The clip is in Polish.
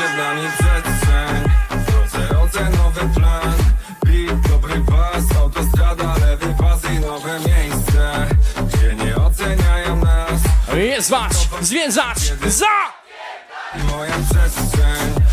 się dla mnie przestrzeń Drodze rodzę nowy plan. Bit, dobry pas, autostrada, lewy pas i nowe miejsce Gdzie nie oceniają nas. Jest wasz, zwięzacz, za! Moja przestrzeń.